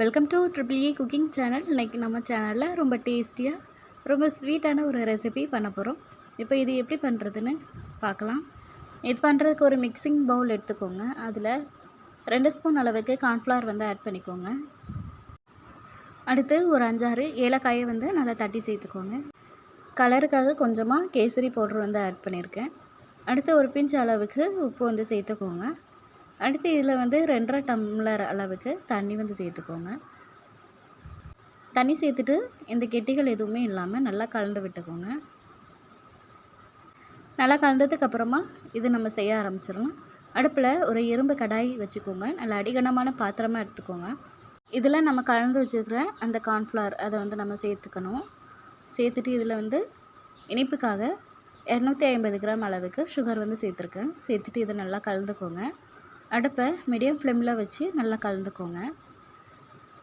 Welcome to triple cooking channel இன்றைக்கி நம்ம சேனலில் ரொம்ப டேஸ்டியாக ரொம்ப ஸ்வீட்டான ஒரு ரெசிபி பண்ண போகிறோம் இப்போ இது எப்படி பண்ணுறதுன்னு பார்க்கலாம். இது பண்ணுறதுக்கு ஒரு மிக்சிங் பவுல் எடுத்துக்கோங்க. அதில் ரெண்டு ஸ்பூன் அளவுக்கு கார்ன்ஃப்ளவர் வந்து ஆட் பண்ணிக்கோங்க. அடுத்து ஒரு அஞ்சாறு ஏலக்காயை வந்து நல்லா தட்டி சேர்த்துக்கோங்க. கலருக்காக கொஞ்சமாக கேசரி பவுட்ரு வந்து ஆட் பண்ணியிருக்கேன் அடுத்து ஒரு பிஞ்ச் அளவுக்கு உப்பு வந்து சேர்த்துக்கோங்க. அடுத்து இதில் வந்து ரெண்டரை டம்ளர் அளவுக்கு தண்ணி வந்து சேர்த்துக்கோங்க. தண்ணி சேர்த்துட்டு இந்த கெட்டிகள் எதுவுமே இல்லாமல் நல்லா கலந்து விட்டுக்கோங்க. நல்லா கலந்ததுக்கப்புறமா இது நம்ம செய்ய ஆரம்பிச்சிடலாம். அடுப்பில் ஒரு இரும்பு கடாய் வச்சுக்கோங்க. நல்ல அடிகனமான பாத்திரமாக எடுத்துக்கோங்க. இதில் நம்ம கலந்து வச்சுருக்கிற அந்த கார்ன்ஃப்ளவர் அதை வந்து நம்ம சேர்த்துக்கணும். சேர்த்துட்டு இதில் வந்து இனிப்புக்காக இரநூத்தி ஐம்பது கிராம் அளவுக்கு சுகர் வந்து சேர்த்துருக்கேன். சேர்த்துட்டு இதை நல்லா கலந்துக்கோங்க. அடுப்பை மீடியம் ஃப்ளேமில் வச்சு நல்லா கலந்துக்கோங்க.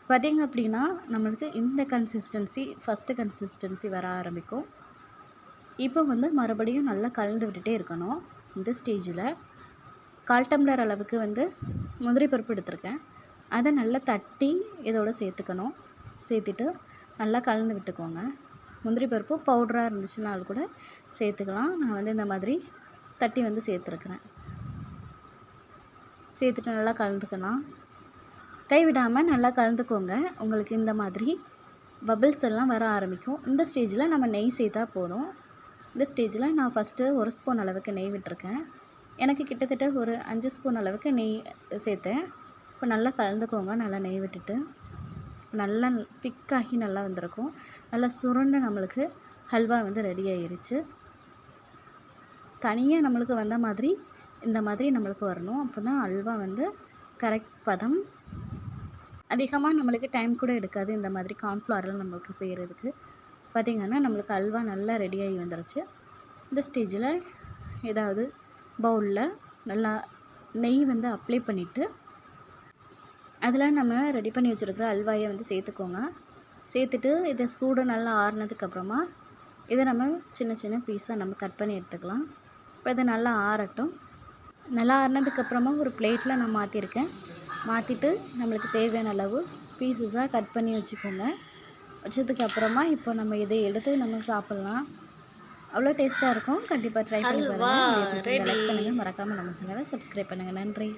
பார்த்திங்க அப்படின்னா நம்மளுக்கு இந்த கன்சிஸ்டன்சி ஃபஸ்ட்டு கன்சிஸ்டன்சி வர ஆரம்பிக்கும். இப்போ வந்து மறுபடியும் நல்லா கலந்து விட்டுட்டே இருக்கணும் இந்த ஸ்டேஜில் கால் டம்ளர் அளவுக்கு வந்து முந்திரி பருப்பு எடுத்திருக்கேன். அதை நல்லா தட்டி இதோட சேர்த்துக்கணும். சேர்த்துட்டு நல்லா கலந்து விட்டுக்கோங்க. முந்திரி பருப்பு பவுடராக இருந்துச்சுனாலும் கூட சேர்த்துக்கலாம். நான் வந்து இந்த மாதிரி தட்டி வந்து சேர்த்துருக்குறேன். சேர்த்துட்டு நல்லா கலந்துக்கலாம். கைவிடாமல் நல்லா கலந்துக்கோங்க. உங்களுக்கு இந்த மாதிரி பபிள்ஸ் எல்லாம் வர ஆரம்பிக்கும். இந்த ஸ்டேஜில் நம்ம நெய் சேர்த்தா போதும். இந்த ஸ்டேஜில் நான் ஃபஸ்ட்டு ஒரு ஸ்பூன் அளவுக்கு நெய் விட்டுருக்கேன். எனக்கு கிட்டத்தட்ட ஒரு அஞ்சு ஸ்பூன் அளவுக்கு நெய் சேர்த்தேன். இப்போ நல்லா கலந்துக்கோங்க. நல்லா நெய் விட்டுட்டு. நல்லா திக்காகி நல்லா வந்திருக்கும். நல்லா சுருண்டு நம்மளுக்கு ஹல்வா வந்து ரெடி ஆயிருச்சு. தனியாக நம்மளுக்கு வந்த மாதிரி இந்த மாதிரி நம்மளுக்கு வரணும். அப்போ தான் அல்வா வந்து கரெக்ட் பதம். அதிகமாக நம்மளுக்கு டைம் கூட எடுக்காது இந்த மாதிரி கார்ன்ஃப்ளவரில் நம்மளுக்கு செய்கிறதுக்கு பார்த்திங்கன்னா நம்மளுக்கு அல்வா நல்லா ரெடியாகி வந்துருச்சு. இந்த ஸ்டேஜில் ஏதாவது பவுலில் நல்லா நெய் வந்து அப்ளை பண்ணிவிட்டு அதில் நம்ம ரெடி பண்ணி வச்சுருக்கிற அல்வாயை வந்து சேர்த்துக்கோங்க. சேர்த்துட்டு இதை சூடு நல்லா ஆறுனதுக்கப்புறமா இதை நம்ம சின்ன சின்ன பீஸாக நம்ம கட் பண்ணி எடுத்துக்கலாம். இப்போ இதை நல்லா ஆறட்டும். நல்லா ஆறினதுக்கப்புறமா ஒரு பிளேட்டில் நான் மாற்றிருக்கேன். மாற்றிட்டு நம்மளுக்கு தேவையான அளவு பீசஸாக கட் பண்ணி வச்சுக்கோங்க. வச்சதுக்கப்புறமா இப்போ நம்ம இதை எடுத்து நம்ம சாப்பிட்லாம். அவ்வளோ டேஸ்ட்டாக இருக்கும். கண்டிப்பாக ட்ரை பண்ணி பாருங்கள் லைக் பண்ணுங்கள் மறக்காமல் நம்ம சேனலை சப்ஸ்கிரைப் பண்ணுங்கள் நன்றி.